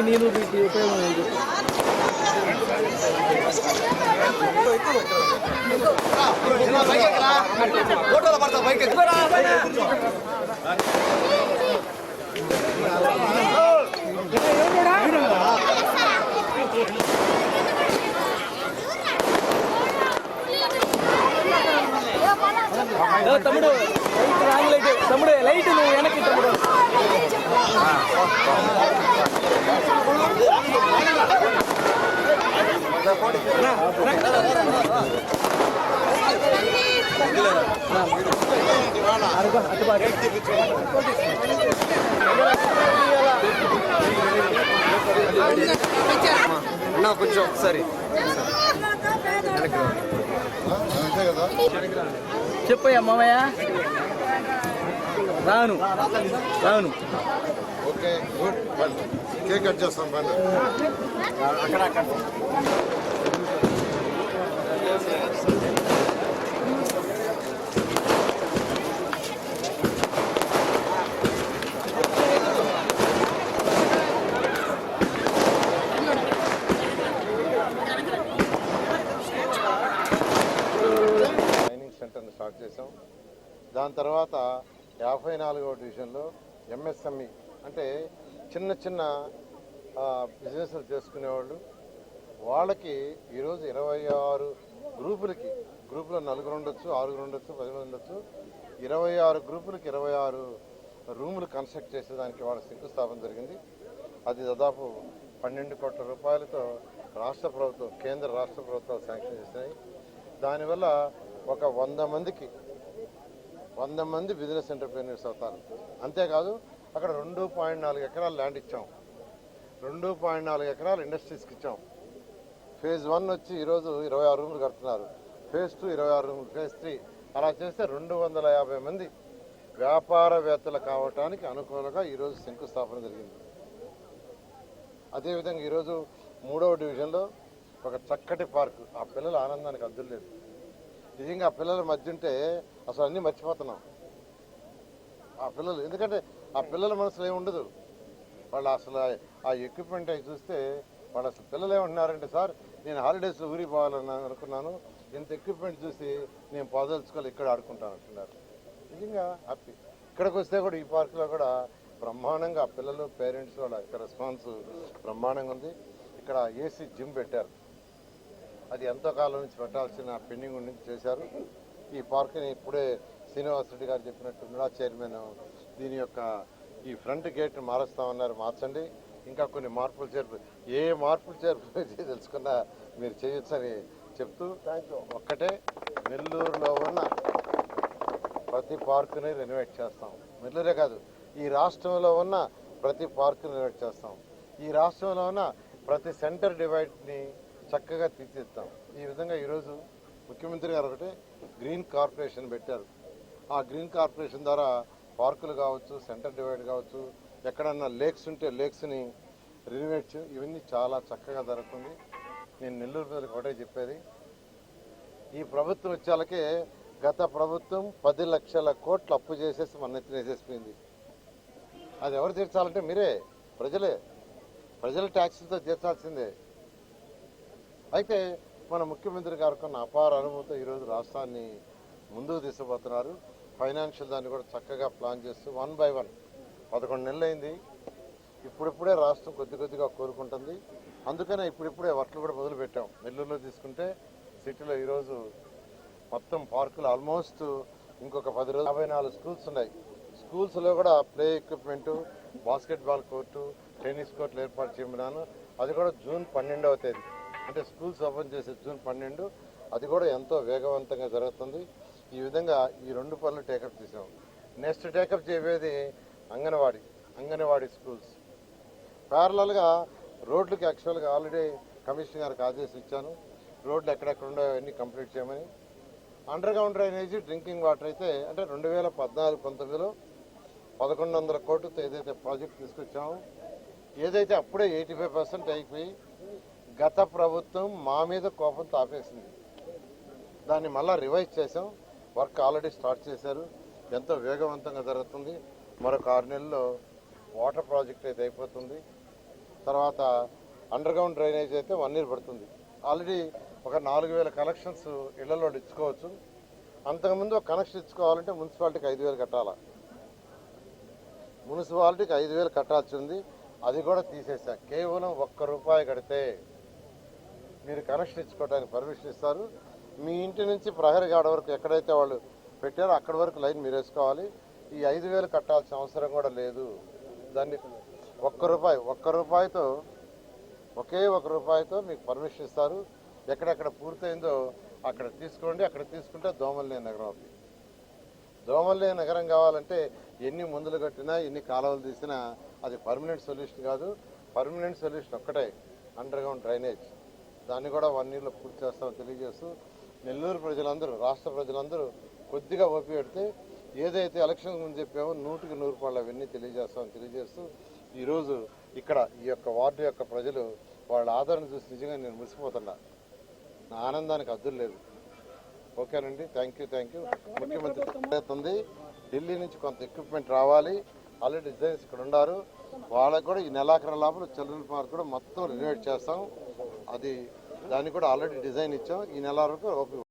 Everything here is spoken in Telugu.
ఉపయోగం ఏంటి ఏ, తమ్ముడు లైట్ రాంగ్ లైట్ తమ్ముడు లైట్ నువ్వు వెనక్కి తమ్ముడు అరుగు, అటు బాగా. అన్న కొంచెం ఒకసారి. చెప్పయ్యా మామయ్య. రాను రాను. ఓకే గుడ్ బండి కేక్ కట్ చేస్తాం బండి ట్రైనింగ్ సెంటర్ని స్టార్ట్ చేసాం దాని తర్వాత యాభై నాలుగవ డివిజన్లో ఎంఎస్ఎంఈ అంటే చిన్న చిన్న బిజినెస్లు చేసుకునేవాళ్ళు. వాళ్ళకి ఈరోజు ఇరవై ఆరు గ్రూపులకి గ్రూపులో నలుగురు ఉండొచ్చు ఆరుగురు ఉండొచ్చు పది మంది ఉండొచ్చు. ఇరవై ఆరు గ్రూపులకి ఇరవై ఆరు రూములు కన్స్ట్రక్ట్ చేసేదానికి వాళ్ళ శంకుస్థాపన జరిగింది. అది దాదాపు పన్నెండు కోట్ల రూపాయలతో రాష్ట్ర ప్రభుత్వం కేంద్ర రాష్ట్ర ప్రభుత్వాలు శాంక్షన్ చేసినాయి. దానివల్ల ఒక వంద మందికి వంద మంది బిజినెస్ ఎంటర్ప్రీనర్స్ అవుతారు. అంతేకాదు అక్కడ రెండు పాయింట్ నాలుగు ఎకరాలు ల్యాండ్ ఇచ్చాం. రెండు పాయింట్ నాలుగు ఎకరాలు ఇండస్ట్రీస్కి ఇచ్చాం. ఫేజ్ వన్ వచ్చి ఈరోజు ఇరవై ఆరు రూములు కడుతున్నారు. ఫేజ్ టూ ఇరవై ఆరు రూములు ఫేజ్ త్రీ. అలా చేస్తే రెండు వందల యాభై మంది వ్యాపారవేత్తలు కావటానికి అనుకూలంగా ఈరోజు శంకుస్థాపన జరిగింది. అదేవిధంగా ఈరోజు మూడవ డివిజన్లో ఒక చక్కటి పార్క్ ఆ పిల్లల ఆనందానికి అద్దులు లేదు. నిజంగా ఆ పిల్లల మధ్య ఉంటే అసలు అన్నీ మర్చిపోతున్నాం. ఆ పిల్లలు ఎందుకంటే ఆ పిల్లల మనసులో ఏముండదు వాళ్ళు అసలు ఆ ఎక్విప్మెంట్ అవి చూస్తే వాళ్ళు అసలు పిల్లలు ఏమంటున్నారంటే సార్ నేను హాలిడేస్లో ఊరికి పోవాలని అనుకున్నాను. ఇంత ఎక్విప్మెంట్ చూసి నేను పోదలుచుకోవాలి ఇక్కడ ఆడుకుంటాను అంటున్నారు. నిజంగా హ్యాపీ ఇక్కడికి వస్తే కూడా ఈ పార్క్లో కూడా బ్రహ్మాండంగా పిల్లలు పేరెంట్స్ వాళ్ళ యొక్క రెస్పాన్స్ బ్రహ్మాండంగా ఉంది. ఇక్కడ ఏసీ జిమ్ పెట్టారు. అది ఎంతో కాలం నుంచి పెట్టాల్సిన పెండింగ్ నుంచి చేశారు. ఈ పార్క్ని ఇప్పుడే శ్రీనివాస్ రెడ్డి గారు చెప్పినట్టు మిడా చైర్మన్ దీని యొక్క ఈ ఫ్రంట్ గేట్ మారుస్తామన్నారు. మార్చండి. ఇంకా కొన్ని మార్పులు చేర్పు ఏ మార్పులు చేర్పు తెలుసుకున్నా మీరు చేయొచ్చని చెప్తూ ఒక్కటే నెల్లూరులో ఉన్న ప్రతి పార్కుని రెనోవేట్ చేస్తాం. నెల్లూరే కాదు ఈ రాష్ట్రంలో ఉన్న ప్రతి పార్కుని రెనోవేట్ చేస్తాం. ఈ రాష్ట్రంలో ఉన్న ప్రతి సెంటర్ డివైడ్ని చక్కగా తీర్చిస్తాం ఈ విధంగా ఈరోజు ముఖ్యమంత్రి గారు ఒకటే గ్రీన్ కార్పొరేషన్ పెట్టారు. ఆ గ్రీన్ కార్పొరేషన్ ద్వారా పార్కులు కావచ్చు సెంటర్ డివైడ్ కావచ్చు ఎక్కడన్నా లేక్స్ ఉంటే లేక్స్ని రినోవేట్ ఇవన్నీ చాలా చక్కగా జరుగుతుంది. నేను నెల్లూరు ప్రజలకు ఒకటే చెప్పేది. ఈ ప్రభుత్వం వచ్చేలకే గత ప్రభుత్వం పది లక్షల కోట్లు అప్పు చేసేసి మన నెత్తిన వేసేసిపోయింది. అది ఎవరు తీర్చాలంటే మీరే ప్రజలే. ప్రజల ట్యాక్సులతో తీర్చాల్సిందే. అయితే మన ముఖ్యమంత్రి గారు కొన్న అపార అనుభవంతో ఈరోజు రాష్ట్రాన్ని ముందుకు తీసుకుపోతున్నారు. ఫైనాన్షియల్ దాన్ని కూడా చక్కగా ప్లాన్ చేస్తూ వన్ బై వన్ పదకొండు నెలలు అయింది ఇప్పుడిప్పుడే రాష్ట్రం కొద్ది కొద్దిగా కోరుకుంటుంది అందుకనే ఇప్పుడిప్పుడే వర్క్లు కూడా మొదలుపెట్టాం. నెల్లూరులో తీసుకుంటే సిటీలో ఈరోజు మొత్తం పార్కులు ఆల్మోస్ట్ ఇంకొక పది రోజులు యాభై నాలుగు స్కూల్స్ ఉన్నాయి. స్కూల్స్లో కూడా play equipment basketball court tennis కోర్టులు ఏర్పాటు చేయమన్నాను. అది కూడా జూన్ పన్నెండవ తేదీ. అంటే స్కూల్స్ ఓపెన్ చేసే జూన్ పన్నెండు. అది కూడా ఎంతో వేగవంతంగా జరుగుతుంది. ఈ విధంగా ఈ రెండు పనులు టేకప్ చేసాం నెక్స్ట్ టేకప్ చేయబోయేది అంగన్వాడీ అంగన్వాడీ స్కూల్స్ ప్యారలల్గా రోడ్లకి యాక్చువల్గా ఆల్రెడీ కమిషనర్ గారికి ఆదేశం ఇచ్చాను. రోడ్లు ఎక్కడెక్కడ ఉన్నాయో అవన్నీ కంప్లీట్ చేయమని. అండర్ గ్రౌండ్ డ్రింకింగ్ వాటర్ అయితే అంటే రెండు వేల పద్నాలుగు పంతొమ్మిదిలో పదకొండు వందల కోట్లతో ఏదైతే ప్రాజెక్ట్ తీసుకొచ్చామో ఏదైతే అప్పుడే ఎయిటీ ఫైవ్ పర్సెంట్ అయిపోయి గత ప్రభుత్వం మా మీద కోపంతో ఆపేసింది. దాన్ని మళ్ళీ రివైజ్ చేసాం వర్క్ ఆల్రెడీ స్టార్ట్ చేశారు. ఎంతో వేగవంతంగా జరుగుతుంది. మరొక ఆరు నెలల్లో వాటర్ ప్రాజెక్ట్ అయితే అయిపోతుంది. తర్వాత అండర్ గ్రౌండ్ డ్రైనేజ్ అయితే వన్ ఇయర్ పడుతుంది. ఆల్రెడీ ఒక నాలుగు వేల కనెక్షన్స్ ఇళ్ళలో ఇచ్చుకోవచ్చు. అంతకుముందు ఒక కనెక్షన్ ఇచ్చుకోవాలంటే మున్సిపాలిటీకి ఐదు వేలు కట్టాలా? మున్సిపాలిటీకి ఐదు వేలు కట్టాల్సి ఉంది. అది కూడా తీసేసా కేవలం ఒక్క రూపాయి కడితే మీరు కనెక్షన్ ఇచ్చుకోవడానికి పర్మిషన్ ఇస్తారు. మీ ఇంటి నుంచి ప్రహరీ గాడ వరకు ఎక్కడైతే వాళ్ళు పెట్టారో అక్కడి వరకు లైన్ మీరు వేసుకోవాలి. ఈ ఐదు వేలు కట్టాల్సిన అవసరం కూడా లేదు. దాన్ని ఒక్క రూపాయి ఒక్క రూపాయితో ఒకే ఒక రూపాయితో మీకు పర్మిషన్ ఇస్తారు. ఎక్కడెక్కడ పూర్తయిందో అక్కడ తీసుకోండి. అక్కడ తీసుకుంటే దోమలు నగరం అవుతుంది దోమలు నగరం కావాలంటే ఎన్ని మందులు కట్టినా ఎన్ని కాలువలు తీసినా అది పర్మనెంట్ సొల్యూషన్ కాదు. పర్మనెంట్ సొల్యూషన్ ఒక్కటే అండర్ గ్రౌండ్ డ్రైనేజ్. దాన్ని కూడా వన్ ఇయర్లో పూర్తి చేస్తామని తెలియజేస్తూ నెల్లూరు ప్రజలందరూ రాష్ట్ర ప్రజలందరూ కొద్దిగా ఓపి పెడితే ఏదైతే ఎలక్షన్ ముందు చెప్పామో నూటికి నూరు రూపాయలు అవన్నీ తెలియజేస్తామని తెలియజేస్తూ ఈరోజు ఇక్కడ ఈ యొక్క వార్డు యొక్క ప్రజలు వాళ్ళ ఆదరణ చూసి నిజంగా నేను మురిసిపోతున్నా. నా ఆనందానికి అద్దులు లేదు. ఓకేనండి? థ్యాంక్ యూ థ్యాంక్ యూ ముఖ్యమంత్రి అవుతుంది ఢిల్లీ నుంచి కొంత ఎక్విప్మెంట్ రావాలి. ఆల్రెడీ డిజైన్స్ ఇక్కడ ఉన్నారు. వాళ్ళకు కూడా ఈ నెలాఖరు లోపల చిల్డ్రన్ పార్క్ కూడా మొత్తం రినోవేట్ చేస్తాం. అది దానికి కూడా ఆల్రెడీ డిజైన్ ఇచ్చాం. ఈ నెల వరకు ఓపి